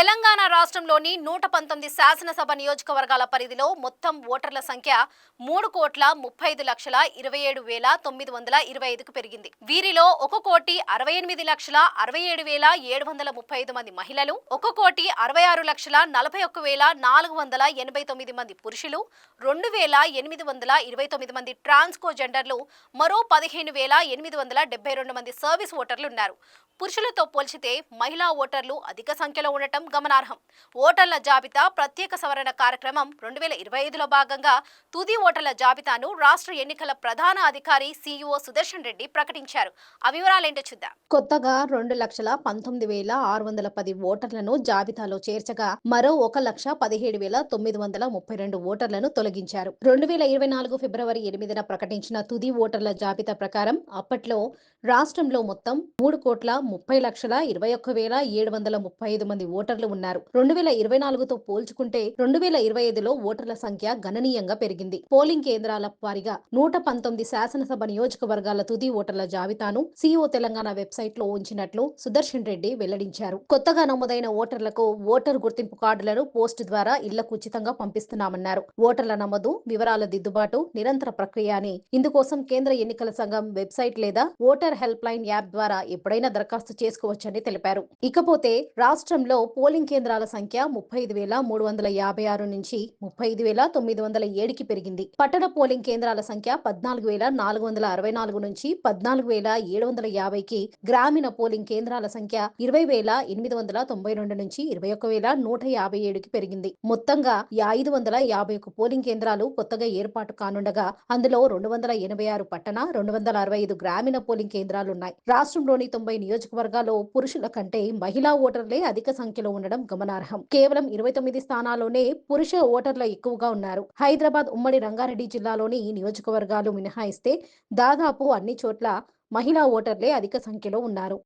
తెలంగాణ రాష్ట్రంలోని నూట పంతొమ్మిది శాసనసభ నియోజకవర్గాల పరిధిలో మొత్తం ఓటర్ల సంఖ్య మూడు కోట్ల ముప్పై ఐదు లక్షల ఇరవై ఏడు వేల తొమ్మిది వందల ఇరవై ఐదుకు పెరిగింది. వీరిలో ఒక కోటి అరవై ఎనిమిది లక్షల అరవై ఏడు వేల ఏడు వందల ముప్పై ఐదు మంది మహిళలు ఒక కోటి అరవై ఆరు లక్షల నలభై ఒక్క వేల నాలుగు వందల ఎనభై తొమ్మిది మంది పురుషులు రెండు వేల ఎనిమిది వందల ఇరవై తొమ్మిది మంది ట్రాన్స్కో జెండర్లు మరో పదిహేను వేల ఎనిమిది వందల డెబ్బై రెండు మంది సర్వీస్ ఓటర్లు ఉన్నారు. పురుషులతో పోల్చితే మహిళా ఓటర్లు అధిక సంఖ్యలో ఉండటం గమనార్హం. ఓటర్ల జాబితా ప్రత్యేక సవరణ కార్యక్రమం రెండు వేల ఇరవై ఐదులో భాగంగా తుది ఓటర్ల జాబితాను రాష్ట్ర ఎన్నికల ప్రధాన అధికారి సిఇఓ సుదర్శన్ రెడ్డి ప్రకటించారు. ఆ వివరాలేంటో చూద్దాం. కొత్తగా రెండు లక్షల పంతొమ్మిది వేల ఆరు వందల పది ఓటర్లను జాబితాలో చేర్చగా మరో ఒక లక్ష పదిహేడు వేల తొమ్మిది వందల ముప్పై రెండు ఓటర్లను తొలగించారు. రెండు వేల ఇరవై నాలుగు ఫిబ్రవరి ఎనిమిదిన ప్రకటించిన తుది ఓటర్ల జాబితా ప్రకారం అప్పట్లో రాష్ట్రంలో మొత్తం మూడు కోట్ల ముప్పై లక్షల ఇరవై ఒక్క వేల ఏడు వందల ముప్పై ఐదు మంది ఓటర్లు ఉన్నారు. రెండు వేల ఇరవై నాలుగుతో పోల్చుకుంటే రెండు వేల ఇరవై ఐదులో ఓటర్ల సంఖ్య గణనీయంగా పెరిగింది. పోలింగ్ కేంద్రాల వారీగా నూట పంతొమ్మిది శాసనసభ నియోజకవర్గాల తుది ఓటర్ల జాబితాను సీఓ తెలంగాణ వెబ్సైట్లో ఉంచినట్లు సుదర్శన్ రెడ్డి వెల్లడించారు. కొత్తగా నమోదైన ఓటర్లకు ఓటర్ గుర్తింపు కార్డులను పోస్ట్ ద్వారా ఇళ్ళకు ఉచితంగా పంపిస్తున్నామన్నారు. ఓటర్ల నమోదు వివరాల దిద్దుబాటు నిరంతర ప్రక్రియ అని ఇందుకోసం కేంద్ర ఎన్నికల సంఘం వెబ్సైట్ లేదా ఓటర్ హెల్ప్ లైన్ యాప్ ద్వారా ఎప్పుడైనా దరఖాస్తు చేసుకోవచ్చని తెలిపారు. ఇకపోతే రాష్ట్రంలో పోలింగ్ పోలింగ్ కేంద్రాల సంఖ్య ముప్పై ఐదు వేల మూడు వందల యాభై ఆరు నుంచి ముప్పై ఐదు వేల తొమ్మిది వందల ఏడుకి పెరిగింది. పట్టణ పోలింగ్ కేంద్రాల సంఖ్య పద్నాలుగు వేల నాలుగు వందల అరవై నాలుగు నుంచి పద్నాలుగు వేల ఏడు వందల యాభైకి గ్రామీణ పోలింగ్ కేంద్రాల సంఖ్య ఇరవై వేల ఎనిమిది వందల తొంభై రెండు నుంచి ఇరవై ఒక్క వేల నూట యాభై ఏడుకి పెరిగింది. మొత్తంగా ఐదు వందల యాభై ఒక్క పోలింగ్ కేంద్రాలు కొత్తగా ఏర్పాటు కానుండగా అందులో రెండు వందల ఎనభై ఆరు పట్టణ రెండు వందల అరవై ఐదు గ్రామీణ పోలింగ్ కేంద్రాలున్నాయి. రాష్ట్రంలోని తొంభై నియోజకవర్గాల్లో పురుషుల కంటే మహిళా ఓటర్లే అధిక సంఖ్యలో ఉండడం గమనార్హం. కేవలం ఇరవై తొమ్మిది స్థానాల్లోనే పురుష ఓటర్ల ఎక్కువగా ఉన్నారు. హైదరాబాద్ ఉమ్మడి రంగారెడ్డి జిల్లాలోని ఈ నియోజకవర్గాలు మినహాయిస్తే దాదాపు అన్ని చోట్ల మహిళా ఓటర్లే అధిక సంఖ్యలో ఉన్నారు.